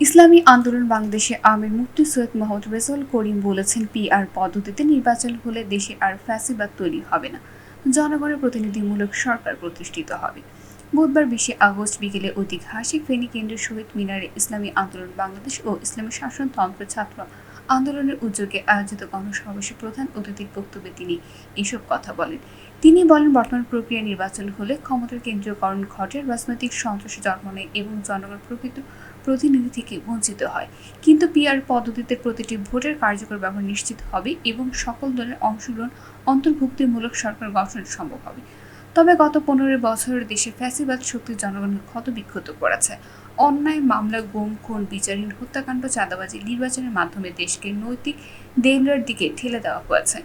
ইসলামী আন্দোলন বাংলাদেশে আমির মুফতি সৈয়দ মোহাম্মদ রেজাউল করিম বলেছেন, পিআর পদ্ধতিতে নির্বাচন হলে দেশে আর ফ্যাসিবাদ তৈরি হবে না। জনগণের প্রতিনিধিমূলক সরকার প্রতিষ্ঠিত হবে। বুধবার বিশে আগস্ট বিকেলে ঐতিহাসিক ফেনী কেন্দ্রের শহীদ মিনারে ইসলামী আন্দোলন বাংলাদেশ ও ইসলামী শাসনতন্ত্র ছাত্র আন্দোলনের উদ্যোগে আয়োজিত গণসমাবেশে প্রধান অতিথির বক্তব্যে তিনি এসব কথা বলেন। তিনি বলেন, বর্তমান প্রক্রিয়া নির্বাচন হলে ক্ষমতার কেন্দ্রীয়করণ ঘটে, রাজনৈতিক সন্ত্রাস জন্ম নেয় এবং জনগণ প্রকৃত প্রতিনিধি থেকে বঞ্চিত হয়। কিন্তু পিআর পদ্ধতিতে প্রতিটি ভোটের কার্যকর ব্যবহার নিশ্চিত হবে এবং সকল দলের অংশগ্রহণ অন্তর্ভুক্তিমূলক সরকার গঠন সম্ভব হবে। তবে গত পনেরো বছরের দেশে ফ্যাসিবাদ, শক্তি, জনগণকে ক্ষত বিক্ষত করেছে। অন্যায়, মামলা, গুম, খুন, বিচারহীন হত্যাকাণ্ড, চাঁদাবাজি, নির্বাচনের মাধ্যমে দেশকে নৈতিক দেউলিয়ার দিকে ঠেলে দেওয়া হয়েছে।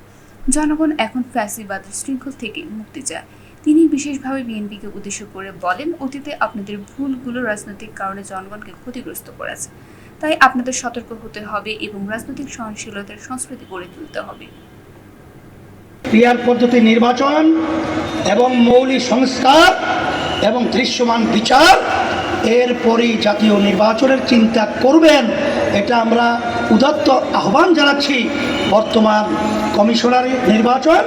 জনগণ এখন ফ্যাসিবাদের শৃঙ্খল থেকে মুক্তি চায়। তিনি বিশেষভাবে বিএনপিকে উদ্দেশ্য করে বলেন, অতীতে আপনাদের ভুলগুলো রাজনৈতিক কারণে জনগণকে ক্ষতিগ্রস্ত করেছে। তাই আপনাদের সতর্ক হতে হবে এবং রাজনৈতিক সহনশীলতার সংস্কৃতি গড়ে তুলতে হবে। ক্রিয়ার পদ্ধতি নির্বাচন এবং মৌলিক সংস্কার এবং দৃশ্যমান বিচার, এরপরই জাতীয় নির্বাচনের চিন্তা করবেন। এটা আমরা উদাত্ত আহ্বান জানাচ্ছি। বর্তমান কমিশনার নির্বাচন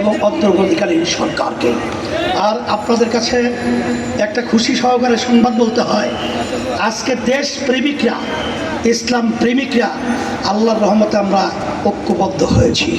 এবং অন্তর্বর্তীকালীন সরকারকে। আর আপনাদের কাছে একটা খুশি সহকারে সংবাদ বলতে হয়, আজকে দেশ প্রেমিকরা ইসলাম প্রেমিকরা, আল্লাহর রহমতে আমরা ঐক্যবদ্ধ হয়েছি।